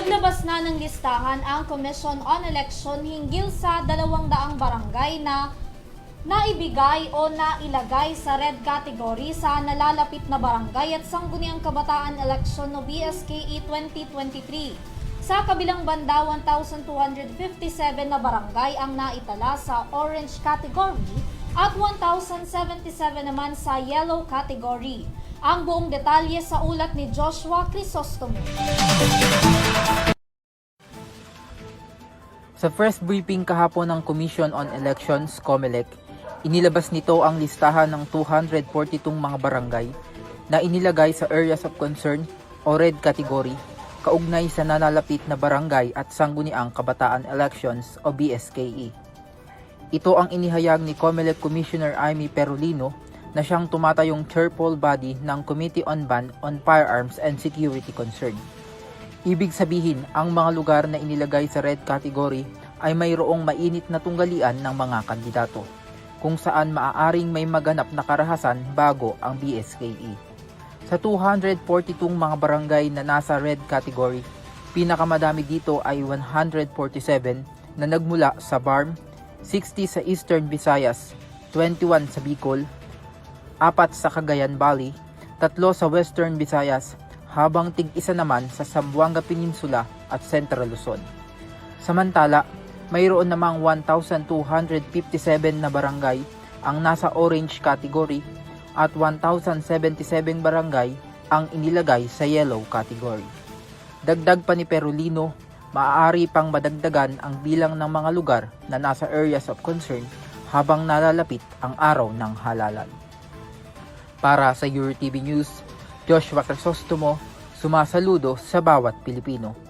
Naglabas na ng listahan ang Commission on Election hinggil sa dalawang daang barangay na naibigay o nailagay sa red category sa nalalapit na barangay at sangguniang kabataan election no BSKE 2023. Sa kabilang banda, 1,257 na barangay ang naitala sa orange category at 1,077 naman sa yellow category. Ang buong detalye sa ulat ni Joshua Crisostomo. Sa first briefing kahapon ng Commission on Elections, COMELEC, inilabas nito ang listahan ng 242 mga barangay na inilagay sa Areas of Concern o Red Category kaugnay sa nanalapit na barangay at sangguniang kabataan elections o BSKE. Ito ang inihayag ni COMELEC Commissioner Amy Perolino na siyang tumatayong chairpole body ng Committee on Ban on Firearms and Security Concern. Ibig sabihin, ang mga lugar na inilagay sa red category ay mayroong mainit na tunggalian ng mga kandidato, kung saan maaaring may maganap na karahasan bago ang BSKE. Sa 242 mga barangay na nasa red category, pinakamadami dito ay 147 na nagmula sa BARM, 60 sa Eastern Visayas, 21 sa Bicol, apat sa Cagayan Valley, tatlo sa Western Visayas, habang tig-isa naman sa Zamboanga Peninsula at Central Luzon. Samantala, mayroon namang 1,257 na barangay ang nasa orange category at 1,077 barangay ang inilagay sa yellow category. Dagdag pa ni Perolino, maaari pang madagdagan ang bilang ng mga lugar na nasa areas of concern habang nalalapit ang araw ng halalan. Para sa EuroTV News, Joshua Crisostomo, sumasaludo sa bawat Pilipino.